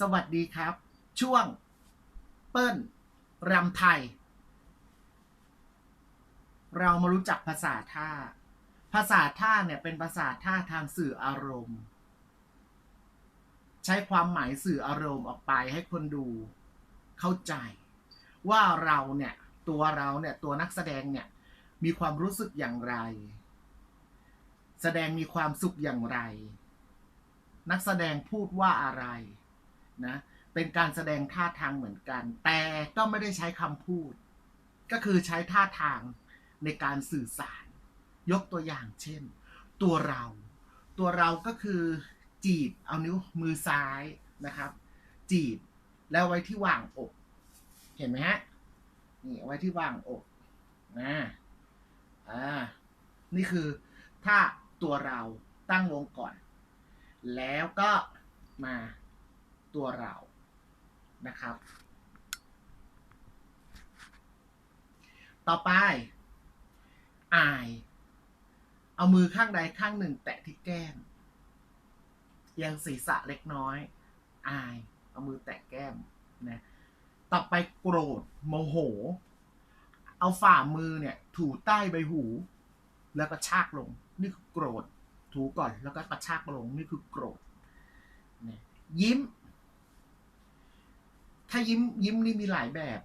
สวัสดีครับ ช่วง เปิ้ลรำไทย เรามารู้จักภาษาท่า ภาษาท่าเนี่ยเป็นภาษาท่าทางสื่ออารมณ์ ใช้ความหมายสื่ออารมณ์ออกไปให้คนดูเข้าใจ ว่าเราเนี่ย ตัวเราเนี่ย ตัวนักแสดงเนี่ย มีความรู้สึกอย่างไร แสดงมีความสุขอย่างไร นักแสดงพูดว่าอะไร นะเป็นการแสดงท่าทางเหมือนกัน แต่ก็ไม่ได้ใช้คำพูด ก็คือใช้ท่าทางในการสื่อสาร ยกตัวอย่างเช่น ตัวเรา ตัวเราก็คือจีบเอานิ้วมือซ้ายนะครับ จีบแล้วไว้ที่วางอก เห็นไหมฮะนี่ไว้ที่วางอกนะอ่านี่คือถ้าตัวเราตั้งวงก่อน แล้วก็มา ตัวเรานะครับ ต่อไปอาย เอามือข้างใดข้างหนึ่ง แตะที่แก้มเอียังศีรษะเล็กน้อย อาย เอามือแตะแก้มนะต่อไปโกรธโมโห เอาฝ่ามือเนี่ย ถูใต้ใบหู แล้วก็ชากลง นี่คือโกรธ ถูก่อนแล้วก็กระชากลง นี่คือโกรธยิ้มายิ้มยิ้มนี่มีหลายแบบ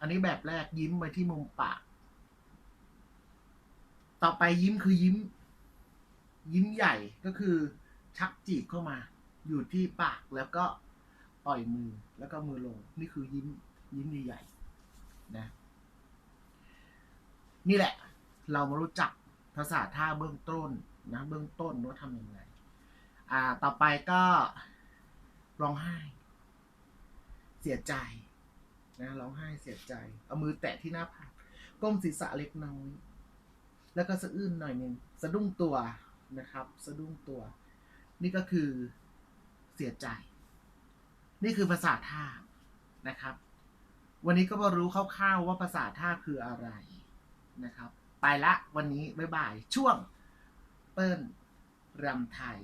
อันนี้แบบแรกยิ้มไปที่มุมปาก ต่อไปยิ้มคือยิ้ม ยิ้มใหญ่ก็คือ ชักจีบเข้ามา อยู่ที่ปากแล้วก็ปล่อยมือแล้วก็มือลง นี่คือยิ้ม ยิ้มใหญ่ๆนะ นี่แหละ เรามารู้จักภาษาท่าเบื้องต้นนะเบื้องต้นว่าทำยังไง อ่า ต่อไปก็ร้องไห้ สียใจนะร้องไห้เสียใจ เอามือแตะที่หน้าผากก้มศีรษะเล็กน้อยแล้วก็สะอื้นหน่อยหนึ่งสะดุ้งตัวนะครับ สะดุ้งตัว นี่ก็คือเสียใจ นี่คือภาษาท่านะครับ วันนี้ก็มารู้คร่าวๆว่าภาษาท่าคืออะไรนะครับ ไปละวันนี้บ๊ายบายช่วงเปิ้ลรำไทย